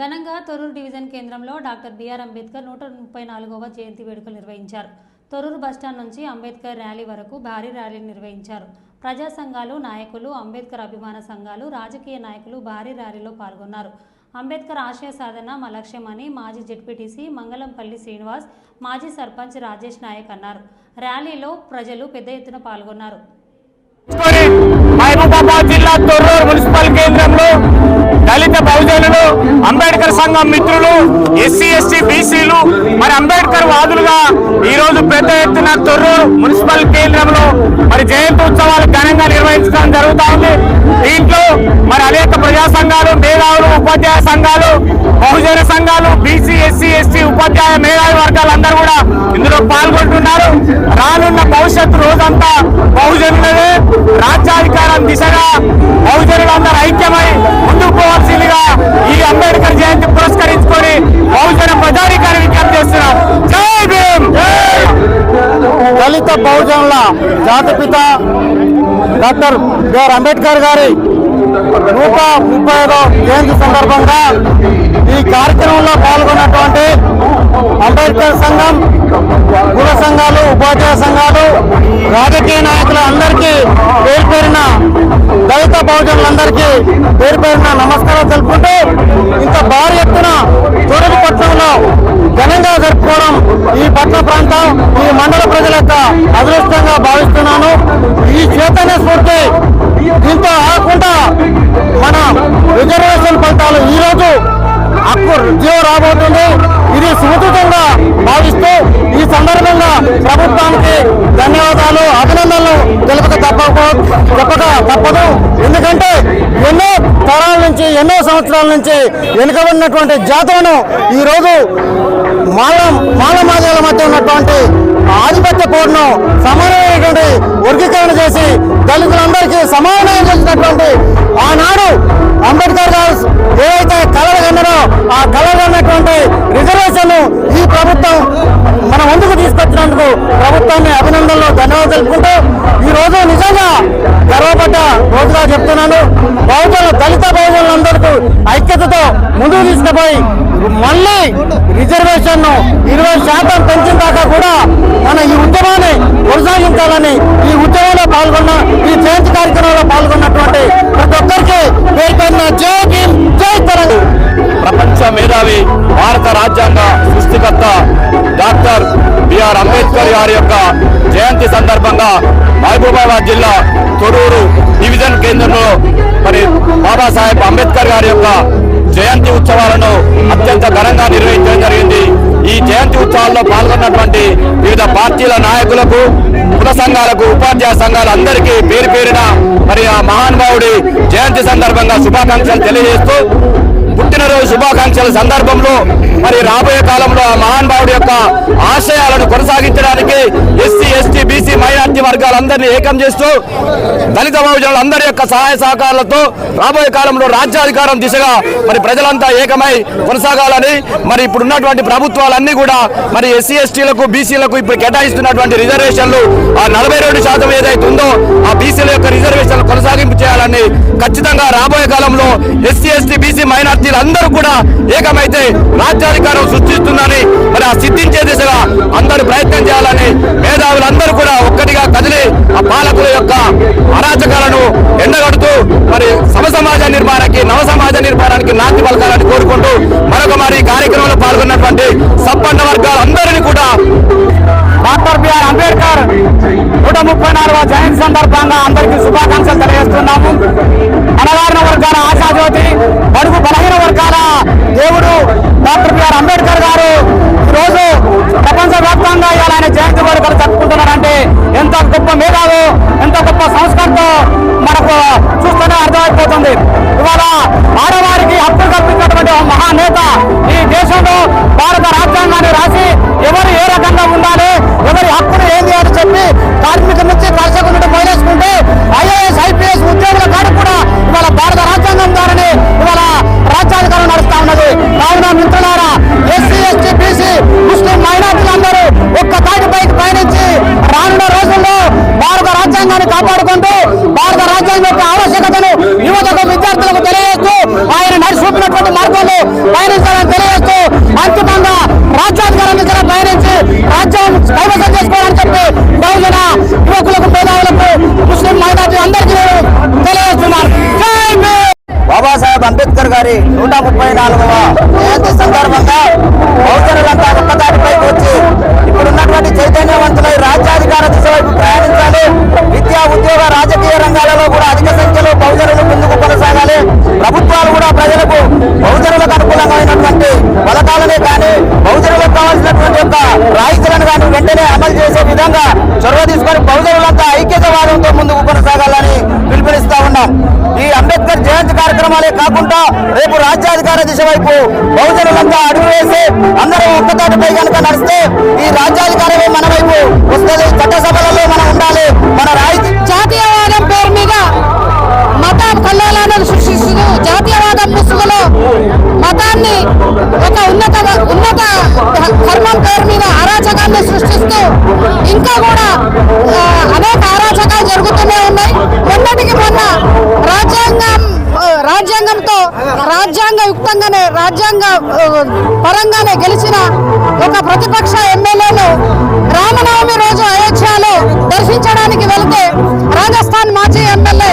ఘనంగా తొర్రూరు డివిజన్ కేంద్రంలో doctor BR Ambedkar నూట ముప్పై నాలుగవ జయంతి వేడుకలు నిర్వహించారు. తొర్రూరు బస్టాండ్ నుంచి అంబేద్కర్ ర్యాలీ వరకు భారీ ర్యాలీని నిర్వహించారు. ప్రజా సంఘాలు నాయకులు అంబేద్కర్ అభిమాన సంఘాలు రాజకీయ నాయకులు భారీ ర్యాలీలో పాల్గొన్నారు. అంబేద్కర్ ఆశయ సాధన మా లక్ష్యమని మాజీ జెడ్పీటీసీ మంగళంపల్లి శ్రీనివాస్ మాజీ సర్పంచ్ రాజేష్ నాయక్ అన్నారు. ర్యాలీలో ప్రజలు పెద్ద ఎత్తున పాల్గొన్నారు. మహబూబాబాద్ జిల్లా తొర్రూరు మున్సిపల్ కేంద్రంలో బహుజనులు అంబేద్కర్ సంఘం మిత్రులు ఎస్సీ ఎస్టీ బీసీలు మరి అంబేద్కర్ వాదులుగా ఈ రోజు పెద్ద ఎత్తున తొర్రూరు మున్సిపల్ కేంద్రంలో మరి జయంతి ఉత్సవాలు ఘనంగా నిర్వహించడం జరుగుతా ఉంది. దీంట్లో మరి అనేక ప్రజా సంఘాలు మేధావులు ఉపాధ్యాయ సంఘాలు బహుజన సంఘాలు బీసీ ఎస్సీ ఎస్టీ ఉపాధ్యాయ మేధావి వర్గాలందరూ కూడా ఇందులో పాల్గొంటున్నారు. రానున్న భవిష్యత్తు రోజంతా బహుజనులనే రాజ్యాధికారం దిశగా బహుజనులందరూ ఐక్య పురస్కరించుకొని బహుజన ప్రజాధికారి విజ్ఞప్తి చేస్తున్నాం. జై భీమ్! దళిత బహుజనుల జాతిపిత డాక్టర్ బిఆర్ అంబేద్కర్ గారి నూట ముప్పై ఐదో జయంతి సందర్భంగా ఈ కార్యక్రమంలో పాల్గొన్నటువంటి అంబేద్కర్ సంఘం కుల సంఘాలు ఉపాధ్యాయ సంఘాలు రాజకీయ నాయకులు అందరికీ పేరు పేరిన బహుజనులందరికీ పేరు పేరున నమస్కారం తెలుపుకుంటూ ఇంత భారీ ఎత్తున తొరూరు పట్టణంలో ఘనంగా జరుపుకోవడం ఈ పట్టణ ప్రాంతం ఈ మండల ప్రజల యొక్క అదృష్టంగా భావిస్తున్నాను. ఈ చైతన్య స్ఫూర్తి దీంతో ఆకుండా మన రిజర్వేషన్ ఫలితాలు ఈ రోజు హక్కు జీవ రాబోతుంది. ఇది సుమృతంగా భావిస్తూ ఈ సందర్భంగా ప్రభుత్వానికి ధన్యవాదాలు అభినందనలు. తెలుపక తప్పక చెప్పక తప్పదు. ఎందుకంటే ఎన్నో తరాల నుంచి ఎన్నో సంవత్సరాల నుంచి వెనుకబడినటువంటి జాతులను ఈరోజు మాల మాల మాదిగల మధ్య ఉన్నటువంటి ఆధిపత్య పోరును సమానమైనటువంటి వర్గీకరణ చేసి దళితులందరికీ సమానమైన చేసినటువంటి ఆనాడు అంబేద్కర్ గారు ఏవైతే కళలు కన్నారో ఆ కళలు అన్నటువంటి రిజర్వేషన్ ఈ ప్రభుత్వం మన ముందుకు తీసుకొచ్చినందుకు ప్రభుత్వాన్ని అభినందనలు ధన్యవాదాలు తెలుపుకుంటూ ఈ రోజు నిజంగా గర్వపడ్డ రోజుగా చెప్తున్నాను. బహుజన దళిత బహుజనులందరికీ ఐక్యతతో ముందుకు తీసుకుపోయి మళ్ళీ రిజర్వేషన్ ఇరవై శాతం పెంచిన దాకా కూడా మన ఈ ఉద్యమాన్ని కొనసాగించాలని ఈ ఉద్యమంలో పాల్గొన్న ఈ జయంతి కార్యక్రమంలో పాల్గొన్నటువంటి ప్రతి ఒక్కరికి పేర్కొన్న పేరున జై భీమ్ జై తెలంగాణ. ప్రపంచ మేధావి భారత రాజ్యాంగ సృష్టికర్త డాక్టర్ బిఆర్ అంబేద్కర్ గారి యొక్క జయంతి సందర్భంగా మహబూబాబాద్ జిల్లా తొరూరు డివిజన్ కేంద్రంలో మరి బాబాసాహెబ్ అంబేద్కర్ గారి యొక్క జయంతి ఉత్సవాలను అత్యంత ఘనంగా నిర్వహించడం జరిగింది. ఈ జయంతి ఉత్సవాల్లో పాల్గొన్నటువంటి వివిధ పార్టీల నాయకులకు కుల సంఘాలకు ఉపాధ్యాయ సంఘాలందరికీ పేరు పేరిన మరి ఆ మహానుభావుడి జయంతి సందర్భంగా శుభాకాంక్షలు తెలియజేస్తూ పుట్టినరోజు శుభాకాంక్షల సందర్భంలో మరి రాబోయే కాలంలో ఆ మహానుభావుడి యొక్క ఆశయాలను కొనసాగించడానికి వర్గాలందరినీ ఏకం చేస్తూ దళిత బహుజనులందరి యొక్క సహాయ సహకారాలతో రాబోయే కాలంలో రాజ్యాధికారం దిశగా మరి ప్రజలంతా ఏకమై కొనసాగాలని మరి ఇప్పుడు ఉన్నటువంటి ప్రభుత్వాలన్నీ కూడా మరి ఎస్సీ ఎస్టీలకు బీసీలకు ఇప్పుడు కేటాయిస్తున్నటువంటి రిజర్వేషన్లు ఆ నలభై రెండు శాతం ఏదైతే ఉందో ఆ బీసీల యొక్క రిజర్వేషన్లు కొనసాగింపు చేయాలని ఖచ్చితంగా రాబోయే కాలంలో ఎస్సీ ఎస్టీ బీసీ మైనార్టీలు అందరూ కూడా ఏకమైతే రాజ్యాధికారం సృష్టిస్తుందని మరి ఆ సిద్ధించే దిశగా ముప్పై నాలుగవ జయంతి సందర్భంగా అందరికీ శుభాకాంక్షలు తెలియజేస్తున్నాము. అణగారిన వర్గాల ఆశాజ్యోతి బడుగు బలహీన వర్గాల దేవుడు డాక్టర్ బిఆర్ అంబేద్కర్ గారు నాలుగవ జయంతి సందర్భంగా బహుజనులంతా ఒక్కదాటిపైకి వచ్చి ఇప్పుడున్నటువంటి చైతన్యవంతులై రాజ్యాధికార దిశ వైపు ప్రయాణించాలి. విద్యా ఉద్యోగ రాజకీయ రంగాలలో కూడా అధిక సంఖ్యలో బహుజనులు ముందుకు కొనసాగాలి. ప్రభుత్వాలు కూడా ప్రజలకు బహుజనులకు రేపు దిశ వైపు బహుజనులంతా అడుగు వేసి అందరూ ఒక్కతాటిపై కనుక నడిస్తే ఈ రాజ్యాధికారమే మన వైపు వస్తుంది. చట్టసభలలో మనం ఉండాలి. మన రాయితీ జాతీయవాదం పేరు మీద మత కల్లోలాలను సృష్టిస్తూ జాతీయవాదం ముసుగులో మతాన్ని ఒక ఉన్నత ఉన్నత ధర్మం పేరు మీద అరాచకాన్ని సృష్టిస్తూ రాజ్యాంగంతో రాజ్యాంగ యుక్తంగానే రాజ్యాంగ పరంగానే గెలిచిన ఒక ప్రతిపక్ష ఎమ్మెల్యేలు రామనవమి రోజు అయోధ్యలో దర్శించడానికి వెళ్తే రాజస్థాన్ మాజీ ఎమ్మెల్యే